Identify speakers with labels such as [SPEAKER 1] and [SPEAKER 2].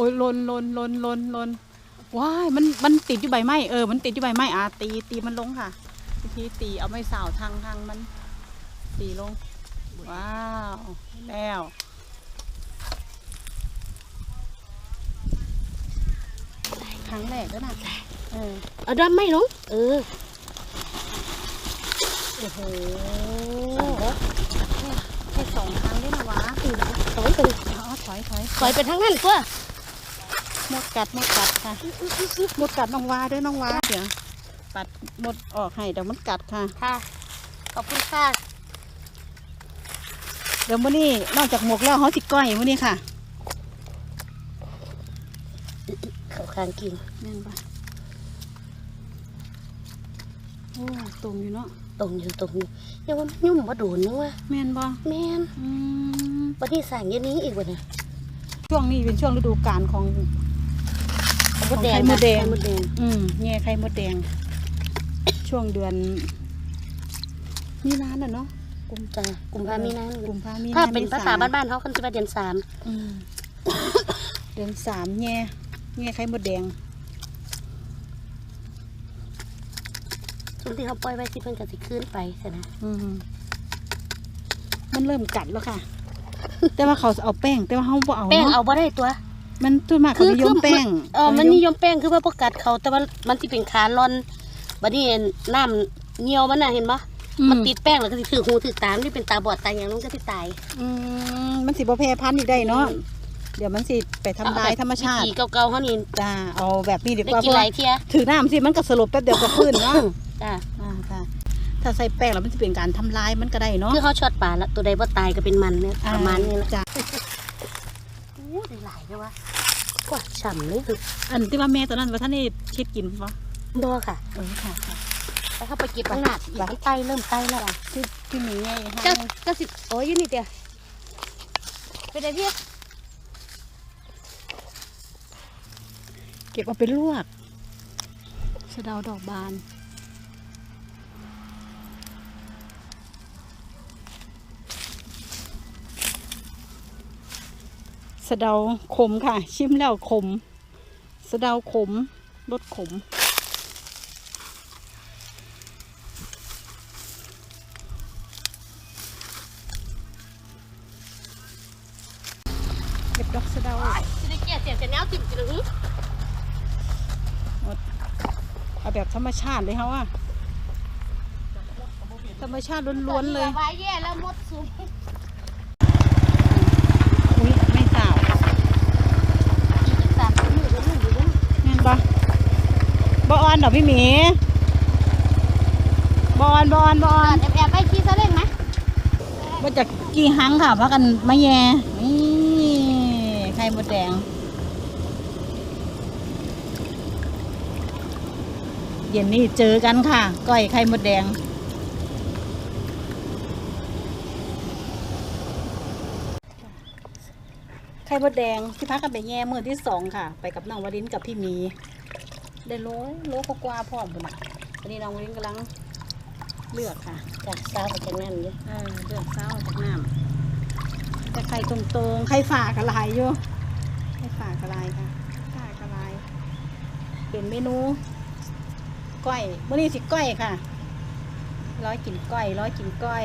[SPEAKER 1] อ้ยหลนหลนหลนหลนหลนว้ายมันมันติดอยู่ใบไม้เออมันติดอยู่ใบไม้อะตีตีมันลงค่ะวิธีตีเอาไม้สาวทางทางมัน ตีลง ว้าวแล้วครั้งแรกแล้วนะเออ
[SPEAKER 2] เอาด้านไม่ลงเออ
[SPEAKER 1] โอ้โหแค่สองครั้งได้นะวะ
[SPEAKER 2] ถอยกัน
[SPEAKER 1] อ๋อถอยถอย
[SPEAKER 2] ถอยไปทางนั้นตัว
[SPEAKER 1] ห มดกัดหมดกัดค่ะหมดกัดน้องวาด้วยน้องวาเดี๋ยวปัดหมดออกให้เดี๋ยวมันกัดค่ะ
[SPEAKER 2] ค่ะ ขอบคุณค่ะ
[SPEAKER 1] เดี๋ยวมื้อนี้นอกจากหมกแล้วเขาสิก้อยมื้อนี้ค่ะ
[SPEAKER 2] เขาคางกิน
[SPEAKER 1] แม่นปะโอ้ตรงอยู่เนาะ
[SPEAKER 2] ตรงอยู่ตรงอยู่ยังว่ามันยุ่มมาโดนนึงวะ
[SPEAKER 1] แม่นปะ
[SPEAKER 2] แม่น
[SPEAKER 1] อืม
[SPEAKER 2] วันที่สั่งเย็นนี้อีกวันน่ะ
[SPEAKER 1] ช่วงนี้เป็นช่วงฤดูกาลของ
[SPEAKER 2] มดแดง
[SPEAKER 1] ไข่มดแดง
[SPEAKER 2] ไข่มดแดง
[SPEAKER 1] อืมแง่ไข่มดแดง ช่วงเดือน มีนาน่ะเนาะ
[SPEAKER 2] กุมจ้ากุมภามีนา
[SPEAKER 1] กุมภามีนา
[SPEAKER 2] ถ้าเป็นภาษา
[SPEAKER 1] เม
[SPEAKER 2] บ้านๆเขาคนจะมาเดือนสาม
[SPEAKER 1] อืมเดือนสามแง่แง่ไข่มดแดง
[SPEAKER 2] ช่วงที่เขาปล่อยไว้ที่เพิ่นก็สิขึ้นไปใช่ไหม
[SPEAKER 1] อืมมันเริ่มกัดแล้วค่ะ แต่ว่าเขาเอาแป้ง แต่ว่าเขาบ่เอา
[SPEAKER 2] แป้ง
[SPEAKER 1] เนาะ
[SPEAKER 2] เอาบ่ได้ตัว
[SPEAKER 1] มันส่วนมากเขานิยมแป้ง
[SPEAKER 2] เออมันนิยมแป้งคือว่าประกาศเขาแต่ว่ามันสิเป็นขาลอนบัดนี้น้ำเหี่ยวมันน่ะเห็นปะ
[SPEAKER 1] อื
[SPEAKER 2] มันติดแป้งแล้วก็สิถือหูถือตามที่เป็นตาบอดตาอย่างนั้นก็สิตาย
[SPEAKER 1] อืมมันสิบ่แพร่พันธุ์อีกได้เนาะเดี๋ยวมันสิไปทำลายธรรมชาติ
[SPEAKER 2] วิธีเก่าๆเขานี่
[SPEAKER 1] จ้าเอาแบบนี้ดี
[SPEAKER 2] ได้
[SPEAKER 1] กว่า
[SPEAKER 2] กินหลายเที่ย
[SPEAKER 1] ถือน้ำสิมันก็สลบแป๊บเดียวก็ฟื้นเนาะ
[SPEAKER 2] จ้า
[SPEAKER 1] อ่าค่ะถ้าใส่แป้งแล้วมันจะเป็นการทำลายมันก็ได้เนาะ
[SPEAKER 2] คือเขาช็อตปลาแล้วตัวใดบ่ตายก็เป็นมันเนี่ยประมาณนี้แหละ
[SPEAKER 1] จ้ะ
[SPEAKER 2] โอ้ ได้หลายเลยวะกว่าฉ่ำเลยคือ
[SPEAKER 1] อันที่ว่าแม่ตอนนั้นว่าท่านนี่คิดกินปะ
[SPEAKER 2] บ่ค่ะ
[SPEAKER 1] เออค่ะค่ะ
[SPEAKER 2] แล้วเขาไปเก็บข้างหน้าอีกมันไตเริ่มไตแล้วอะ
[SPEAKER 1] ที่ที่มีไง
[SPEAKER 2] เจ้าเจ้าสิโอ้ยอยู่นี่เดียวเป็นไงพี่
[SPEAKER 1] เก็บเอาไปลวกสะเดาดอกบาน สะเดาขมค่ะ ชิมแล้วขม สะเดาขมรสขม เก็บดอกสะเดา
[SPEAKER 2] สิได้แก่เสียเสียแนวติ่มจิ๋ว
[SPEAKER 1] เอาแบบธรรมชาติเลยเขาอะธรรมชาติล้วนๆเลย
[SPEAKER 2] ไว้แย่แล้วมดสูง
[SPEAKER 1] อุ้ยไม่สาว
[SPEAKER 2] อีกสามมือแล้วมืออยู่ด้วย
[SPEAKER 1] แม่นปะบออน ดอกพี่หมี บออนบออนบออน
[SPEAKER 2] แอบแอบไปขี่ซาเล้งไหม
[SPEAKER 1] ว่าจะกี่หังค่ะพักกันมาแย่นี่ไข่มดแดง เย็นนี้เจอกันค่ะก้อยไข่มดแดง ไข่มดแดงที่พักกันไปแย่มือที่สองค่ะ ไปกับน้องวรินทร์กับพี่หมี ได้โลโลกกว่าๆพร้อมกันอันนี้น้องวรินทร์กำลังเลือกค่ะ
[SPEAKER 2] จ้ะสาวจากนั้นเลย
[SPEAKER 1] เออเลือกเศร้าจากน้ำแต่ไข่ตรงๆไข่ฝากระลายอยู่ไข่ฝากระลายค่ะฝากระลายเป็นเมนูก้อยมื่อนี้สิก้อยค่ะ ร้อยกินก้อย ร้อยกินก้อย